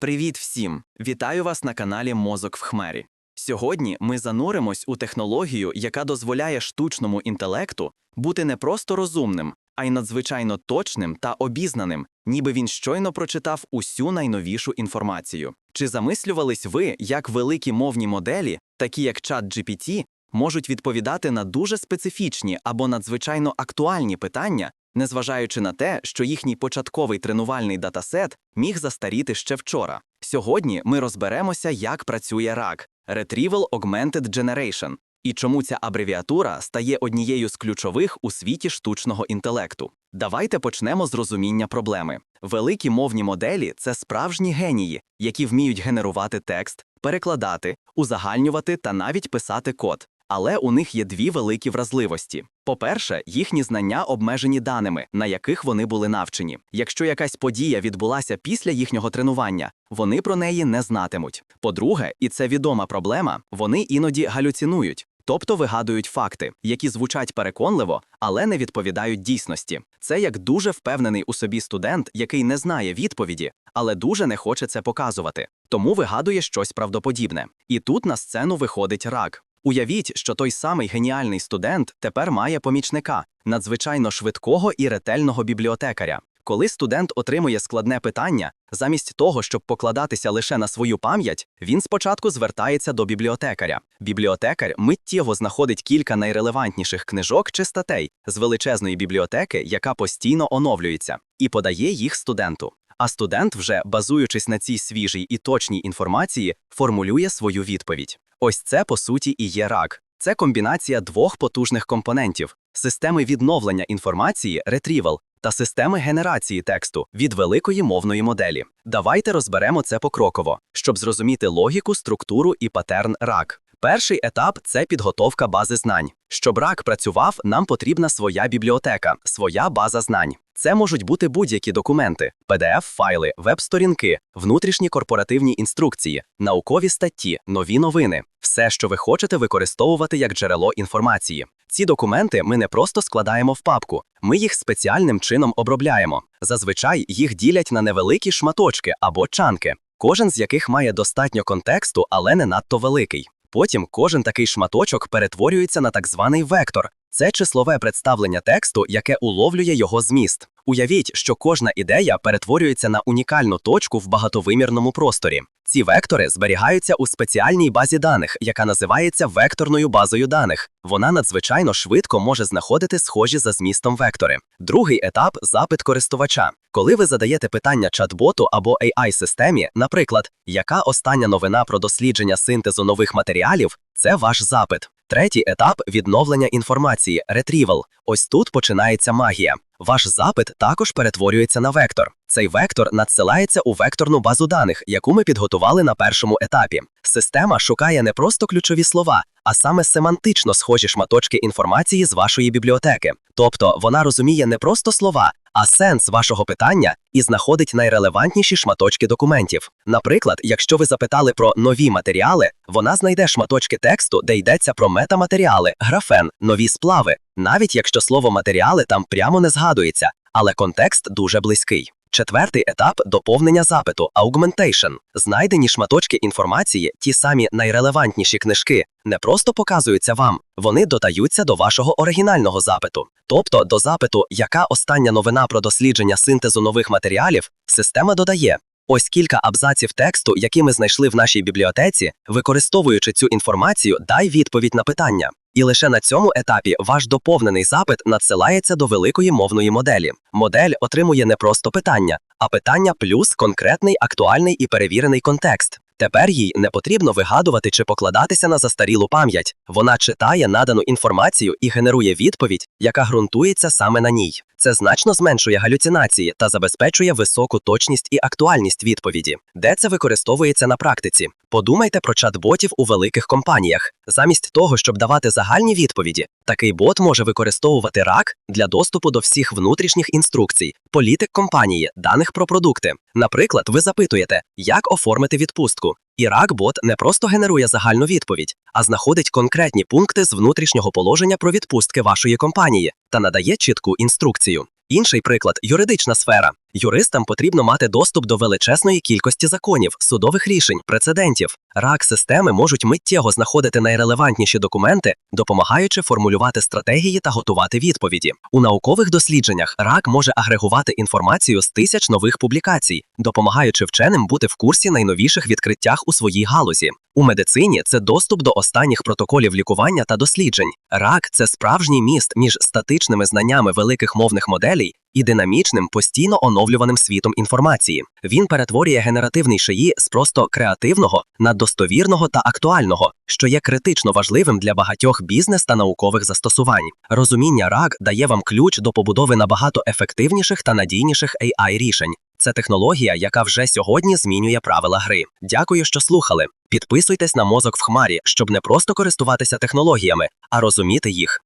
Привіт всім! Вітаю вас на каналі Мозок в Хмері. Сьогодні ми зануримось у технологію, яка дозволяє штучному інтелекту бути не просто розумним, а й надзвичайно точним та обізнаним, ніби він щойно прочитав усю найновішу інформацію. Чи замислювались ви, як великі мовні моделі, такі як ChatGPT, можуть відповідати на дуже специфічні або надзвичайно актуальні питання, незважаючи на те, що їхній початковий тренувальний датасет міг застаріти ще вчора. Сьогодні ми розберемося, як працює RAG – Retrieval Augmented Generation, і чому ця абревіатура стає однією з ключових у світі штучного інтелекту. Давайте почнемо з розуміння проблеми. Великі мовні моделі це справжні генії, які вміють генерувати текст, перекладати, узагальнювати та навіть писати код. Але у них є дві великі вразливості. По-перше, їхні знання обмежені даними, на яких вони були навчені. Якщо якась подія відбулася після їхнього тренування, вони про неї не знатимуть. По-друге, і це відома проблема, вони іноді галюцинують. Тобто вигадують факти, які звучать переконливо, але не відповідають дійсності. Це як дуже впевнений у собі студент, який не знає відповіді, але дуже не хоче це показувати, тому вигадує щось правдоподібне. І тут на сцену виходить рак. Уявіть, що той самий геніальний студент тепер має помічника, надзвичайно швидкого і ретельного бібліотекаря. Коли студент отримує складне питання, замість того, щоб покладатися лише на свою пам'ять, він спочатку звертається до бібліотекаря. Бібліотекар миттєво знаходить кілька найрелевантніших книжок чи статей з величезної бібліотеки, яка постійно оновлюється, і подає їх студенту. А студент, вже базуючись на цій свіжій і точній інформації, формулює свою відповідь. Ось це по суті і є рак. Це комбінація двох потужних компонентів: системи відновлення інформації retrieval та системи генерації тексту від великої мовної моделі. Давайте розберемо це покроково, щоб зрозуміти логіку, структуру і патерн рак. Перший етап це підготовка бази знань. Щоб рак працював, нам потрібна своя бібліотека, своя база знань. Це можуть бути будь-які документи, PDF-файли, веб-сторінки, внутрішні корпоративні інструкції, наукові статті, нові новини, все, що ви хочете використовувати як джерело інформації. Ці документи ми не просто складаємо в папку, ми їх спеціальним чином обробляємо. Зазвичай їх ділять на невеликі шматочки або чанки, кожен з яких має достатньо контексту, але не надто великий. Потім кожен такий шматочок перетворюється на так званий вектор. Це числове представлення тексту, яке уловлює його зміст. Уявіть, що кожна ідея перетворюється на унікальну точку в багатовимірному просторі. Ці вектори зберігаються у спеціальній базі даних, яка називається векторною базою даних. Вона надзвичайно швидко може знаходити схожі за змістом вектори. Другий етап запит користувача. Коли ви задаєте питання чат-боту або AI-системі, наприклад, яка остання новина про дослідження синтезу нових матеріалів, це ваш запит. Третій етап відновлення інформації retrieval. Ось тут починається магія. Ваш запит також перетворюється на вектор. Цей вектор надсилається у векторну базу даних, яку ми підготували на першому етапі. Система шукає не просто ключові слова, а саме семантично схожі шматочки інформації з вашої бібліотеки. Тобто вона розуміє не просто слова, а сенс вашого питання і знаходить найрелевантніші шматочки документів. Наприклад, якщо ви запитали про нові матеріали, вона знайде шматочки тексту, де йдеться про метаматеріали, графен, нові сплави, навіть якщо слово матеріали там прямо не згадується, але контекст дуже близький. Четвертий етап доповнення запиту augmentation. Знайдені шматочки інформації, ті самі найрелевантніші книжки, не просто показуються вам, вони додаються до вашого оригінального запиту. Тобто до запиту, яка остання новина про дослідження синтезу нових матеріалів, система додає. Ось кілька абзаців тексту, які ми знайшли в нашій бібліотеці, використовуючи цю інформацію, дай відповідь на питання. І лише на цьому етапі ваш доповнений запит надсилається до великої мовної моделі. Модель отримує не просто питання, а питання плюс конкретний, актуальний і перевірений контекст. Тепер їй не потрібно вигадувати чи покладатися на застарілу пам'ять. Вона читає надану інформацію і генерує відповідь, яка ґрунтується саме на ній. Це значно зменшує галюцинації та забезпечує високу точність і актуальність відповіді. Де це використовується на практиці? Подумайте про чат-ботів у великих компаніях. Замість того, щоб давати загальні відповіді, такий бот може використовувати рак для доступу до всіх внутрішніх інструкцій, політик компанії, даних про продукти. Наприклад, ви запитуєте, як оформити відпустку. І рак-бот не просто генерує загальну відповідь, а знаходить конкретні пункти з внутрішнього положення про відпустки вашої компанії та надає чітку інструкцію. Інший приклад юридична сфера. Юристам потрібно мати доступ до величезної кількості законів, судових рішень, прецедентів. рак системи можуть миттєво знаходити найрелевантніші документи, допомагаючи формулювати стратегії та готувати відповіді. У наукових дослідженнях рак може агрегувати інформацію з тисяч нових публікацій, допомагаючи вченим бути в курсі найновіших відкриттях у своїй галузі. У медицині це доступ до останніх протоколів лікування та досліджень. Рак це справжній міст між статичними знаннями великих мовних моделей і динамічним, постійно оновлюваним світом інформації. Він перетворює генеративний шиї з просто креативного на достовірного та актуального, що є критично важливим для багатьох бізнес та наукових застосувань. Розуміння рак дає вам ключ до побудови набагато ефективніших та надійніших AI рішень. Це технологія, яка вже сьогодні змінює правила гри. Дякую, що слухали. Підписуйтесь на мозок в хмарі, щоб не просто користуватися технологіями, а розуміти їх.